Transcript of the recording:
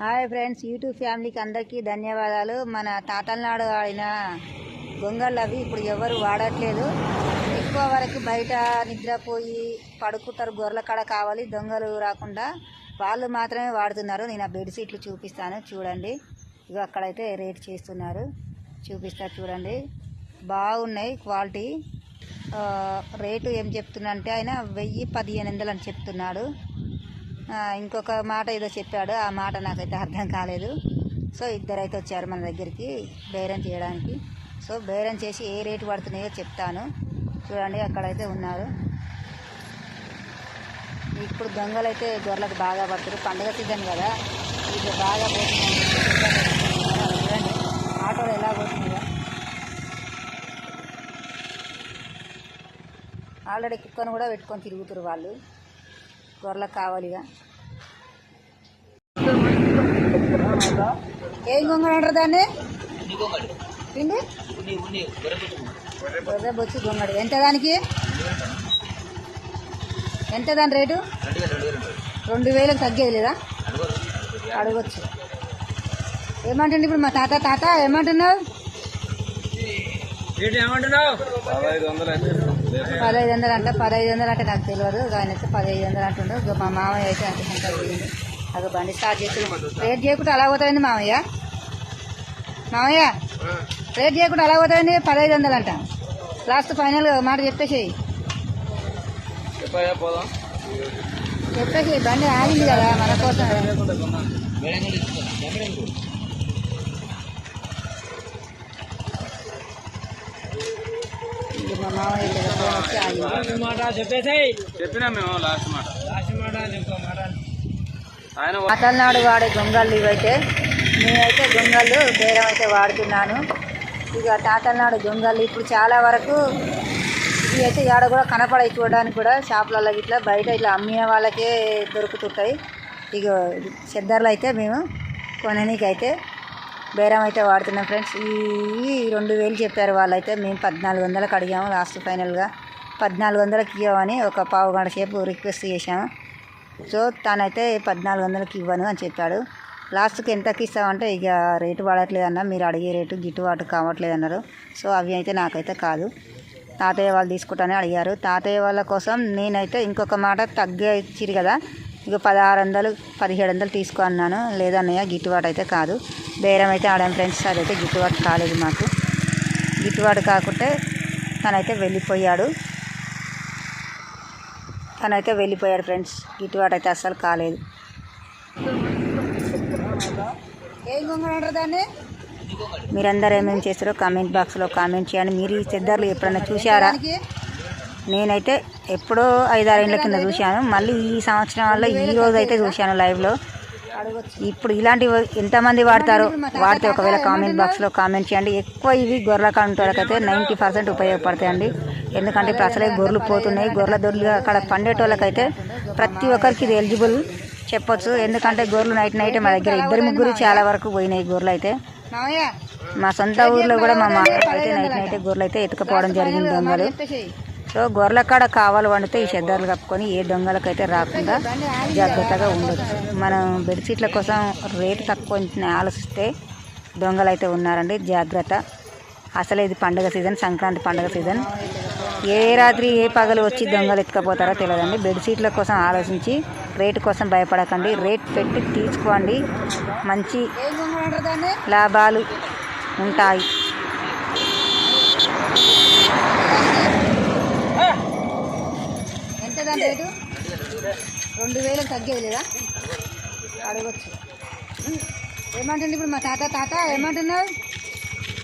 Hi friends YouTube ఫ్యామిలీకి అందరికీ ధన్యవాదాలు. మన తాతల నాడు ఆడిన గొంగళ్ళు అవి ఇప్పుడు ఎవరు వాడట్లేదు. ఎక్కువ వరకు బయట నిద్రపోయి పడుకుంటారు గొర్రెల కాడ కావాలి దొంగలు రాకుండా. వాళ్ళు మాత్రమే వాడుతున్నారు. నేను ఆ బెడ్షీట్లు చూపిస్తాను చూడండి. ఇవి అక్కడైతే రేట్ చేస్తున్నారు. చూపిస్తారు చూడండి. బాగున్నాయి క్వాలిటీ. రేటు ఏం చెప్తున్నా అంటే ఆయన వెయ్యి పదిహేను వందలు అని చెప్తున్నాడు. ఇంకొక మాట ఏదో చెప్పాడు. ఆ మాట నాకైతే అర్థం కాలేదు. సో ఇద్దరైతే వచ్చారు మన దగ్గరికి బేరం చేయడానికి. సో బేరం చేసి ఏ రేటు పడుతున్నాయో చెప్తాను. చూడండి అక్కడైతే ఉన్నారు. ఇప్పుడు దొంగలు అయితే గొర్రెలకు బాగా పడుతుంది పండుగ సీజన్ కదా. ఇది బాగా పోతుంది చూడండి ఆటోలు ఎలా పోతున్నాయో. ఆల్రెడీ కుక్కను కూడా పెట్టుకొని తిరుగుతారు వాళ్ళు. గొర్రెలకు కావాలిగా ఏం గొంగళి అంటారు దాన్ని? పిండి? గొర్రె బొచ్చి గొంగడి. ఎంత దానికి? ఎంత దాని రేటు? రెండు వేలకు తగ్గేది లేదా? అడగొచ్చు. ఏమంటుండే ఇప్పుడు మా తాత తాత ఏమంటున్నావు? వందలు పదహైదు వందలు అంటే పదహైదు వందలు అంటే నాకు తెలియదు. ఆయన అయితే పదహైదు వందలు అంటుండు. ఇక మా మామయ్య అయితే అంత సంతలు పోయింది అక్కడ బండి స్టార్ట్ చేసి రేట్ చేయకుండా అలా పోతాయండి మామయ్య. మామయ్య రేట్ చేయకుండా అలా పోతాయండి పదహైదు వందలు అంట. లాస్ట్ ఫైనల్ మాట చెప్పేసేయి. చెప్పేసి బండి ఆగింది కదా మన కోసం. మా మామయ్య ఇక్కడ మేము అతలనాడు వాడే గొంగళ్ళు ఇవైతే. నేనైతే గొంగళ్ళు బేరం అయితే వాడుతున్నాను. ఇక తాతలనాడు గొంగళ్ళు. ఇప్పుడు చాలా వరకు ఇవి అయితే ఆడ కూడా కనపడాయి చూడడానికి కూడా. షాపులలో ఇట్లా బయట ఇట్లా అమ్మిన వాళ్ళకే దొరుకుతుంటాయి. ఇక చెద్దర్లు అయితే మేము కొననీకైతే అయితే బేరం అయితే వాడుతున్నాం ఫ్రెండ్స్. ఈ రెండు వేలు చెప్పారు వాళ్ళైతే. మేము పద్నాలుగు వందలకు అడిగాము లాస్ట్ ఫైనల్గా. పద్నాలుగు వందలకి ఇవ్వమని ఒక పావు గంట సేపు రిక్వెస్ట్ చేశాము. సో తనైతే పద్నాలుగు వందలకి ఇవ్వను అని చెప్పాడు. లాస్ట్కి ఎంతకి ఇస్తామంటే ఇక రేటు పడట్లేదన్న మీరు అడిగే రేటు గిట్టుబాటు కావట్లేదు అన్నారు. సో అవి అయితే నాకైతే కాదు. తాతయ్య వాళ్ళు తీసుకుంటానే అడిగారు. తాతయ్య వాళ్ళ కోసం నేనైతే ఇంకొక మాట తగ్గే కదా ఇక పదహారు వందలు పదిహేడు వందలు తీసుకో అన్నాను. లేదన్నయ్య గిట్టుబాటు అయితే కాదు. బేరం అయితే ఆడాం ఫ్రెండ్స్ అదైతే గిట్టుబాటు కాలేదు మాకు. గిట్టుబాటు కాకుంటే తనైతే వెళ్ళిపోయాడు. తనైతే వెళ్ళిపోయాడు ఫ్రెండ్స్ గిట్టుబాటు అయితే అస్సలు కాలేదు. మీరందరూ ఏమేమి చేస్తారో కామెంట్ బాక్స్లో కామెంట్ చేయండి. మీరు ఈ చెద్దర్లు ఎప్పుడైనా చూశారా? నేనైతే ఎప్పుడో ఐదారేళ్ళ కింద చూశాను. మళ్ళీ ఈ సంవత్సరం వల్ల ఈ రోజు అయితే చూశాను లైవ్లో. ఇప్పుడు ఇలాంటివి ఎంతమంది వాడతారో వాడితే ఒకవేళ కామెంట్ బాక్స్లో కామెంట్ చేయండి. ఎక్కువ ఇవి గొర్రెల కంటోళ్ళకైతే నైంటీ పర్సెంట్ ఉపయోగపడతాయండి. ఎందుకంటే ఇప్పుడు అసలే గొర్రెలు పోతున్నాయి. గొర్రెల దొర్లు అక్కడ పండేటోళ్ళకైతే ప్రతి ఒక్కరికి ఇది ఎలిజిబుల్ చెప్పొచ్చు. ఎందుకంటే గొర్రెలు నైట్ నైట్ మా దగ్గర ఇద్దరు ముగ్గురు చాలా వరకు పోయినాయి గొర్రెలు అయితే. మా సొంత ఊర్లో కూడా మా మామ అయితే నైట్ నైట్ గొర్రెలు అయితే ఎత్తుకుపోవడం జరిగింది దొంగలు. సో గొర్రెల కాడ కావాలి వండితే ఈ చెద్దర్లు కప్పుకొని ఏ దొంగలకైతే రాకుండా జాగ్రత్తగా ఉండొచ్చు. మనం బెడ్షీట్ల కోసం రేటు తక్కువ ఆలోచిస్తే దొంగలు అయితే ఉన్నారండి. జాగ్రత్త. అసలు ఇది పండుగ సీజన్ సంక్రాంతి పండుగ సీజన్. ఏ రాత్రి ఏ పగలు వచ్చి దొంగలు ఎత్తుకపోతారో తెలియదండి. బెడ్షీట్ల కోసం ఆలోచించి రేటు కోసం భయపడకండి. రేట్ పెట్టి తీసుకోండి. మంచి లాభాలు ఉంటాయి ఎంత దాని రేటు రెండు వేలు తగ్గేది లేదా? అడగచ్చు. ఏమంటుంది ఇప్పుడు మా తాత తాత ఏమంటున్నావు